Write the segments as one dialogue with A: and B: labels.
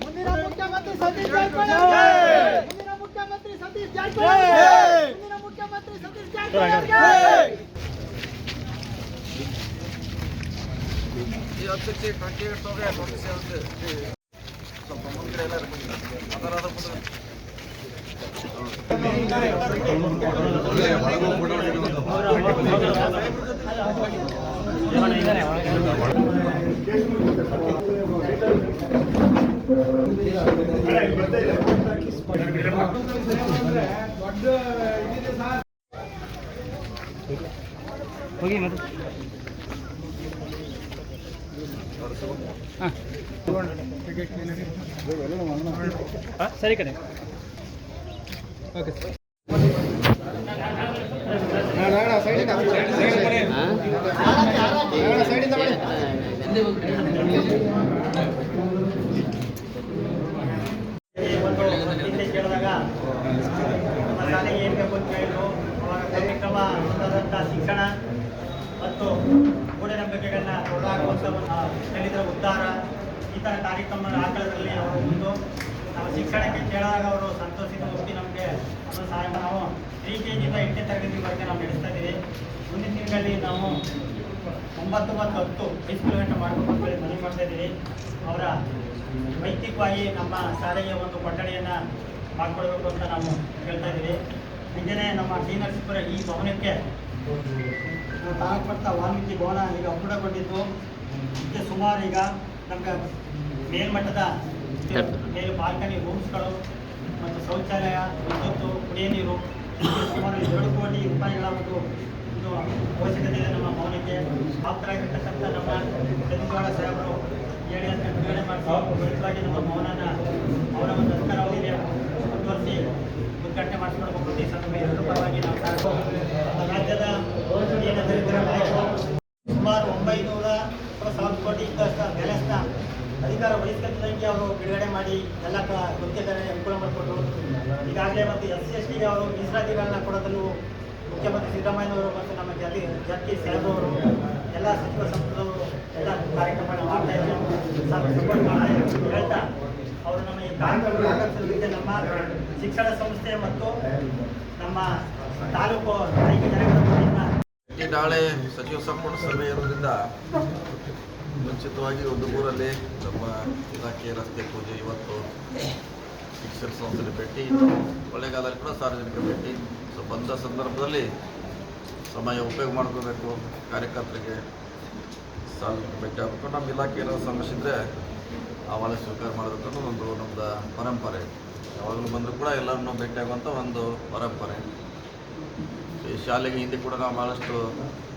A: ಮುಂದಿನ ಮುಖ್ಯಮಂತ್ರಿ ಸತೀಶ್ ಜಾರಕಿಹೊಳಿ ಮುಂದಿನ ಮುಖ್ಯಮಂತ್ರಿ ಸತೀಶ್ ಜಾರಕಿಹೊಳಿ ಮುಂದಿನ ಮುಖ್ಯಮಂತ್ರಿ ಸತೀಶ್ ಜಾರಕಿಹೊಳಿ
B: ಈ ಹತ್ತಕ್ಕೆ ಟ್ವೆಂಟಿ ಏಟ್ ಹೋಗಿ ಟ್ವೆಂಟಿ ಸೆವೆನ್ ಸ್ವಲ್ಪ ಮುಂದೆ ಎಲ್ಲರೂ ಬಂದಿದ್ದಾರೆ ಅದರ ಮುಂದೆ
C: ಹೋಗಿ ಮತ್ತೆ. ಸರಿ ಕಡೆ ಓಕೆ ಸರ್.
D: ಕೇಳಿದಾಗ ಶಾಲೆಗೆ ಏನು ಬೇಕು ಅಂತ ಹೇಳಿದ್ರು ಅವಾಗ ಕಾರ್ಯಕ್ರಮ ಮುಂತಾದಂಥ ಶಿಕ್ಷಣ ಮತ್ತು ಮೂಢನಂಬಿಕೆಗಳನ್ನ ತೊಡೆದಾಕುವಂಥ ಒಂದು ದಲಿತರ ಉದ್ಧಾರ ಈ ಥರ ಕಾರ್ಯಕ್ರಮ ಹಾಕೋದ್ರಲ್ಲಿ ಅವರು ಮುಂದು ನಾವು ಶಿಕ್ಷಣಕ್ಕೆ ಕೇಳಿದಾಗ ಅವರು ಸಂತೋಷದಿಂದ ಹೋಗಿ ನಮಗೆ ಒಂದು ಸಹಾಯ ನಾವು ತ್ರೀ ಕೆ ಜಿಯಿಂದ ಎಂಟನೇ ತರಗತಿವರೆಗೆ ನಾವು ನಡೆಸ್ತಾ ಇದ್ದೀವಿ. ಮುಂದಿನ ತಿಂಗಳಲ್ಲಿ ನಾವು ಒಂಬತ್ತು ಮತ್ತು ಹತ್ತು ಹೈಸ್ಕೂಲ್ ಗಂಟೆ ಮಾಡಬೇಕು ಅಂತ ಹೇಳಿ ಮನವಿ ಮಾಡ್ತಾ ಇದ್ದೀವಿ. ಅವರ ವೈಯಕ್ತಿಕವಾಗಿ ನಮ್ಮ ಶಾಲೆಯ ಒಂದು ಕೊಠಡಿಯನ್ನು ಮಾಡಿಕೊಡ್ಬೇಕು ಅಂತ ನಾವು ಹೇಳ್ತಾ ಇದ್ದೀವಿ. ಹಾಗೆಯೇ ನಮ್ಮ ಟಿ ನರಸೀಪುರ ಈ ಭವನಕ್ಕೆ ತಾಳಪಟ್ಟ ವಾಲ್ಮೀಕಿ ಭವನ ಈಗ ಒಪ್ಪಡಗೊಂಡಿದ್ದು ಮತ್ತೆ ಸುಮಾರು ಈಗ ನಮಗೆ ಮೇಲ್ಮಟ್ಟದ ಮೇಲು ಬಾಲ್ಕನಿ ರೂಮ್ಸ್ಗಳು ಮತ್ತು ಶೌಚಾಲಯ, ವಿದ್ಯುತ್ತು, ಕುಡಿಯ ನೀರು ಸುಮಾರು ಎರಡು ಕೋಟಿ ರೂಪಾಯಿಗಳ ಒಂದು ಅವಶ್ಯಕತೆ ಇದೆ ನಮ್ಮ ಮೌನಕ್ಕೆ ಆಪ್ತರಾಗಿರ್ತಕ್ಕಂಥ ನಮ್ಮ ಸಾಹೇಬರು ಹೇಳಿ ಅಂತ ಬಿಡುಗಡೆ ಮಾಡಿಸಿ ತ್ವರಿತವಾಗಿ ನಮ್ಮ ಮೌನನ ಅವರ ಒಂದು ಉದ್ಘಾಟನೆ ಮಾಡಿಸ್ಕೊಡ್ಬೇಕು ಈ ಸಂದರ್ಭ ಎರಡು ಪರವಾಗಿ ನಾವು ಸುಮಾರು ಒಂಬೈನೂರ ಸಾವಿರ ಕೋಟಿ ಇದ್ದಷ್ಟು ಬ್ಯಾಲೆನ್ಸ್ನ ಅಧಿಕಾರ ವಹಿಸ್ಕೊಂಡಂಗೆ ಅವರು ಬಿಡುಗಡೆ ಮಾಡಿ ಎಲ್ಲ ಗೊತ್ತಿದ್ದಾರೆ ಅನುಕೂಲ ಮಾಡಿಕೊಟ್ರು. ಈಗಾಗಲೇ ಮತ್ತು ಎಸ್ ಸಿ ಎಸ್ ಟಿಗೆ ಅವರು ಮೀಸಲಾತಿಗಳನ್ನ ಕೊಡೋದನ್ನು ಮುಖ್ಯಮಂತ್ರಿ ಸಿದ್ದರಾಮಯ್ಯನವರು ಮತ್ತು ನಮ್ಮ ಜಾತಿ ಜಾತಿ ಸಾಹೇಬರು ಎಲ್ಲ ಸಚಿವ ಸಂಪುಟದವರು ಎಲ್ಲ ಕಾರ್ಯಕ್ರಮ ಮಾಡ್ತಾ ಇದ್ದಾರೆ ಸಪೋರ್ಟ್ ಮಾಡಿ ಹೇಳ್ತಾ, ಅವರು ನಮ್ಮ ಈ ಕಾರ್ಯಕ್ರಮ ನಮ್ಮ ಶಿಕ್ಷಣ ಸಂಸ್ಥೆ ಮತ್ತು ನಮ್ಮ ತಾಲೂಕು
B: ನಾಳೆ ಸಚಿವ ಸಂಪುಟ ಸಭೆ ಇರೋದ್ರಿಂದ ಮುಂಚಿತವಾಗಿ ಒಂದು ಊರಲ್ಲಿ ನಮ್ಮ ಇಲಾಖೆ ರಸ್ತೆ ಪೂಜೆ ಇವತ್ತು ಶಿಕ್ಷಣ ಸಂಸ್ಥೆ ಭೇಟಿ ಮಳೆಗಾಲದಲ್ಲಿ ಕೂಡ ಸಾರ್ವಜನಿಕ ಭೇಟಿ. ಸೊ, ಬಂದ ಸಂದರ್ಭದಲ್ಲಿ ಸಮಯ ಉಪಯೋಗ ಮಾಡ್ಕೋಬೇಕು, ಕಾರ್ಯಕರ್ತರಿಗೆ ಸಾರ್ವಜನಿಕ ಭೇಟಿ ಆಗಬೇಕು. ನಮ್ಮ ಇಲಾಖೆ ಏನಾದ್ರು ಸಮಸ್ಯೆ ಇದ್ದರೆ ಸ್ವೀಕಾರ ಮಾಡಬೇಕು ಒಂದು ನಮ್ಮದು ಪರಂಪರೆ. ಯಾವಾಗಲೂ ಬಂದರೂ ಕೂಡ ಎಲ್ಲರನ್ನು ಭೇಟಿಯಾಗುವಂಥ ಒಂದು ಪರಂಪರೆ. ಈ ಶಾಲೆಗೆ ಹಿಂದೆ ಕೂಡ ನಾವು ಭಾಳಷ್ಟು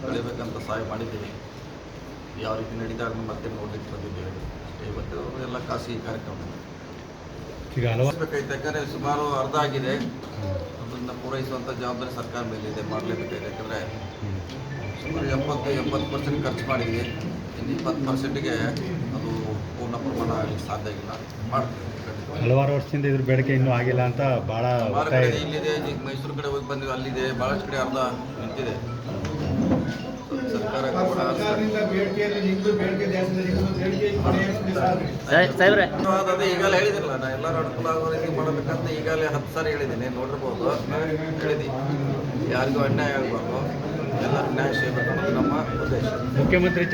B: ಬೆಳಿಬೇಕಂತ ಸಹಾಯ ಮಾಡಿದ್ದೀವಿ. ಯಾವ ರೀತಿ ನಡೀತಾರೆ ಮತ್ತೆ ನೋಡ್ಲಿಕ್ಕೆ ಬಂದಿದ್ದೇವೆ ಅಷ್ಟೇ ಇವತ್ತು ಎಲ್ಲ ಖಾಸಗಿ ಕಾರ್ಯಕ್ರಮ
C: ಈಗ ಹಲವಾರು
B: ಬೇಕಾಯ್ತು ಯಾಕಂದರೆ ಸುಮಾರು ಅರ್ಧ ಆಗಿದೆ. ಅದನ್ನು ಪೂರೈಸುವಂಥ ಜವಾಬ್ದಾರಿ ಸರ್ಕಾರ ಮೇಲಿದೆ ಮಾಡಲೇಬೇಕಾಗಿದೆ ಯಾಕಂದರೆ ಸುಮಾರು ಎಪ್ಪತ್ತು ಎಂಬತ್ತು ಪರ್ಸೆಂಟ್ ಖರ್ಚು ಮಾಡಿದ್ವಿ. ಇನ್ನು ಇಪ್ಪತ್ತು ಪರ್ಸೆಂಟಿಗೆ ಅದು ಪೂರ್ಣ ಪ್ರಮಾಣ ಆಗಲಿಕ್ಕೆ ಸಾಧ್ಯ ಇಲ್ಲ ಮಾಡ್ತೀವಿ.
C: ಹಲವಾರು ವರ್ಷದಿಂದ ಇದ್ರ ಬೇಡಿಕೆ ಇನ್ನೂ ಆಗಿಲ್ಲ ಅಂತ ಭಾಳ ಇದೆ.
B: ಇಲ್ಲಿದೆ ಈಗ ಮೈಸೂರು ಕಡೆ ಹೋಗಿ ಬಂದ್ವಿ ಅಲ್ಲಿದೆ ಭಾಳಷ್ಟು ಕಡೆ ಅರ್ಧ ನಿಂತಿದೆ. ಸರ್ಕಾರ ಕೂಡ ಅದೇ ಈಗಲೇ ಹೇಳಿದಿರಲ್ಲ ನಾ ಎಲ್ಲರೂ ಅನುಕೂಲ ಆಗೋ ರೀತಿ ಮಾಡಬೇಕಂತ ಈಗಲೇ ಹತ್ತು ಸಾರಿ ಹೇಳಿದ್ದೀನಿ ನೋಡಿರ್ಬೋದು. ಹೇಳಿದ್ದೀನಿ ಯಾರಿಗೂ ಅನ್ಯಾಯ ಆಗಬಾರ್ದು. ಎಲ್ಲರೂ ನ್ಯಾಯ ಸಿಗಬೇಕು ನಮ್ಮ ಉದ್ದೇಶ.
C: ಮುಖ್ಯಮಂತ್ರಿ